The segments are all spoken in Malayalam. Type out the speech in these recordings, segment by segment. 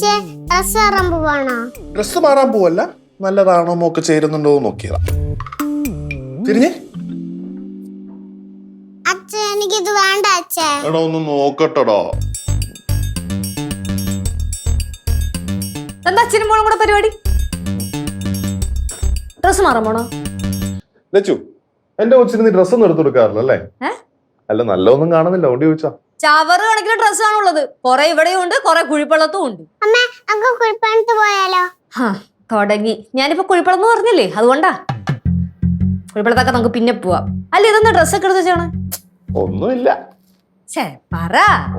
അച്ഛേ ഡ്രസ് മാറാൻ പോവാണോ? ഡ്രസ്സ് മാറാൻ പോവല്ല. നല്ലതാണോ മോക്ക് ചേരുന്നുണ്ടോ എന്ന് നോക്കിയതാ. തിരിഞ്ഞേ. അച്ഛ എനിക്കിത് വേണ്ട അച്ഛേ. എടാ ഒന്ന് നോക്കട്ടെടാ. എന്താ അച്ഛനും മോളും കൂടെ പരിപാടി? ഡ്രസ് മാറാൻ പോണോ? ലച്ചു എന്റെ കൊച്ചിന് നീ ഡ്രസ്സൊന്നും എടുത്തു കൊടുക്കാറില്ല അല്ലേ? അല്ല നല്ലൊന്നും കാണുന്നില്ല. അതുകൊണ്ട് ചോദിച്ചാ ചവറ് കണക്കിന് ഡ്രസ് ആണുള്ളത് കൊറേ ഇവിടെയും ഉണ്ട് കൊറേ കുഴിപ്പള്ളത്തും ഉണ്ട്. അമ്മ നമുക്ക് കുളിപ്പണത്ത് പോയാലോ? ഹാ തുടങ്ങി. ഞാനിപ്പോ കുഴിപ്പള്ളം എന്ന് പറഞ്ഞില്ലേ? അതുകൊണ്ടാ. കുഴിപ്പള്ളത്തൊക്കെ നമുക്ക് പിന്നെ പോവാം. അല്ല ഇതൊന്ന് ഡ്രസ്സൊക്കെ എടുത്ത് വെച്ചാണ് ഒന്നുമില്ല. ഛേ പറ.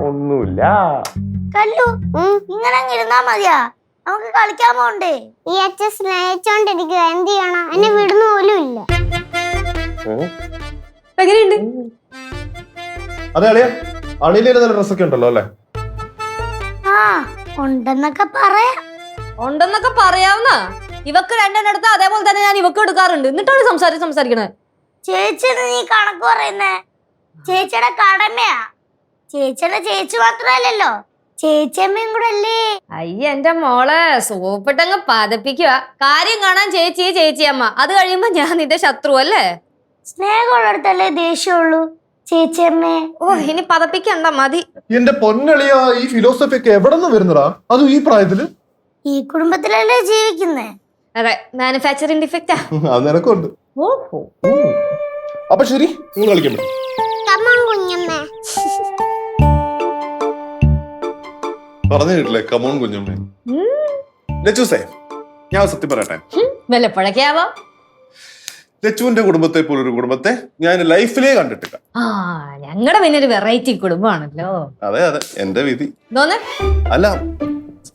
ഒന്നുമില്ല. കല്ലു ഇങ്ങനെ അങ്ങ് ഇരുന്നാ മതിയാ. നമുക്ക് കളിക്കാൻ പോണ്ടേ? ഈ അച്ഛൻ സ്നേഹിച്ചോണ്ടിരിക്കുക എന്ത് ചെയ്യണം? എന്നെ വിടുന്ന പോലും ഇല്ല. ഉം. എങ്ങനെയുണ്ട്? അതെ അളിയ അണിയിലെ നല്ല ഡ്രസ്സൊക്കെ ഉണ്ടല്ലോ അല്ലേ? ആ ഉണ്ടെന്നൊക്കെ പറയാ. ഉണ്ടെന്നൊക്കെ പറയാവുന്ന? ഇവക്ക് രണ്ടെണ്ണം എടുത്ത അതേപോലെ തന്നെ ഞാൻ ഇവക്ക് എടുക്കാറുണ്ട്. എന്നിട്ടാണ് സംസാരിച്ച് സംസാരിക്കണേ? ചേച്ചിയുടെ നീ കണക്ക് പറയുന്നേ? ചേച്ചിയുടെ കടമയാ. ചേച്ചിയുടെ ചേച്ചി മാത്രമല്ലല്ലോ. ചേച്ചിയമ്മയും കൂടെ അല്ലേ? അയ്യ എന്റെ മോളെ സോപ്പിട്ടങ്ങ് പതപ്പിക്കുക. കാര്യം കാണാൻ ചേച്ചി ചേച്ചിയമ്മ. അത് കഴിയുമ്പോ ഞാൻ നിന്റെ ശത്രു അല്ലേ? സ്നേഹമുള്ളിടത്തല്ലേ ദേഷ്യമുള്ളൂ ചേച്ചിയമ്മേ. ഓ ഇനി പതപ്പിക്കണ്ട മതി. എന്റെ പൊന്നളിയ ഈ ഫിലോസഫി ഒക്കെ എവിടെ നിന്ന് വരുന്നടാ? അതും ഈ പ്രായത്തിൽ? ഈ കുടുംബത്തിലല്ലേ ജീവിക്കുന്നേ? അതെ മാനുഫാക്ചറിംഗ് ഡിഫക്റ്റാ അത് നിനക്കുണ്ട്. അപ്പൊ ശരി നിങ്ങൾ കളിക്കാൻ പറ്റും പറഞ്ഞു കേട്ടില്ലേ കമോൺ കുഞ്ഞമ്മേ. ലച്ചൂസേ ഞാൻ സത്യം പറയട്ടെ? വല്ലപ്പോഴൊക്കെയാവാം ലച്ചുവിന്റെ കുടുംബത്തെ പോലെ ഒരു കുടുംബത്തെ ഞാൻ ലൈഫിലേ കണ്ടിട്ടില്ല. ആ ഞങ്ങളുടെ പിന്നെ ഒരു വെറൈറ്റി കുടുംബമാണല്ലോ അതെ അതെ എന്റെ വിധി. അല്ല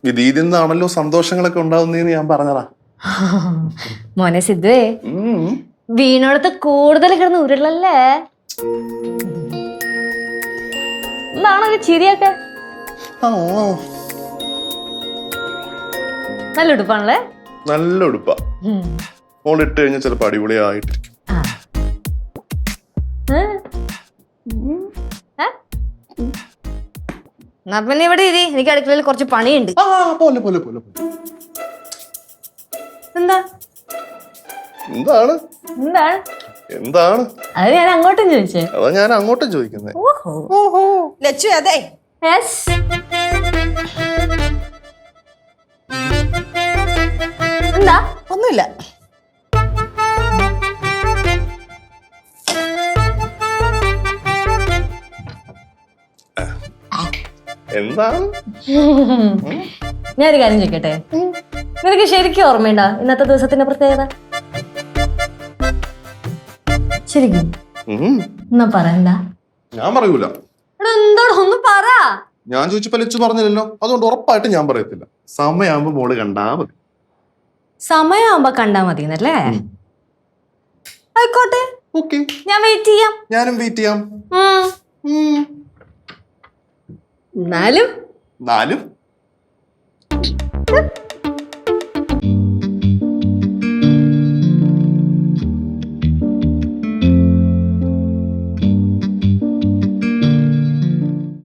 വിധിയിൽ നിന്നാണല്ലോ സന്തോഷങ്ങളൊക്കെ ഉണ്ടാവുന്നതെന്ന് ഞാൻ പറഞ്ഞതാ. മോനെ സിദ്ധുവേ. വീണോടത്ത് കൂടുതൽ കിടന്ന് ഉരുളല്ലേ? എന്താണോ ഒരു ചിരിയൊക്കെ? നല്ല ഉടുപ്പാണല്ലേ? നല്ല ഉടുപ്പാ. മോൾ ഇട്ട് കഴിഞ്ഞാൽ ചിലപ്പോ അടിപൊളിയായിട്ടിരിക്കും? എന്നാ പിന്നെ ഇവിടെ ഇരി. എനിക്ക് അടുക്കളയിൽ കുറച്ച് പണിയുണ്ട്. ആ പോലെ പോലെ പോലെ പോലെ. എന്താ? എന്താണ്? എന്താണ്? എന്താണ്? അത് ഞാൻ അങ്ങോട്ടും ചോദിച്ചേ. അതാ ഞാൻ അങ്ങോട്ടും ചോദിക്കുന്നത് ഓഹോ. ലച്ചു അതെ. യെസ്. എന്താ? ഒന്നുമില്ല. എന്താണ് ഞാനൊരു കാര്യം ചോദിക്കട്ടെ? നിനക്ക് ശരിക്കും ഓർമ്മയുണ്ടോ ഇന്നത്തെ ദിവസത്തിന്റെ പ്രത്യേകത? ശരിക്കും? ഞാൻ പറയൂല. എന്താടോ? ഒന്ന് പറ. ഞാൻ ചോദിച്ചപ്പോ ലച്ചു പറഞ്ഞില്ലല്ലോ. അതുകൊണ്ട് ഉറപ്പായിട്ട് ഞാൻ പറയത്തില്ല. സമയമാകുമ്പോ മോൾ കണ്ടാ മതി. സമയമാകുമ്പോ കണ്ടാ മതി എന്നല്ലേ ആയിക്കോട്ടെ. ഞാൻ വെയിറ്റ് ചെയ്യാം. ഞാനും വെയിറ്റ് ചെയ്യാം. എന്നാലും എന്നാലും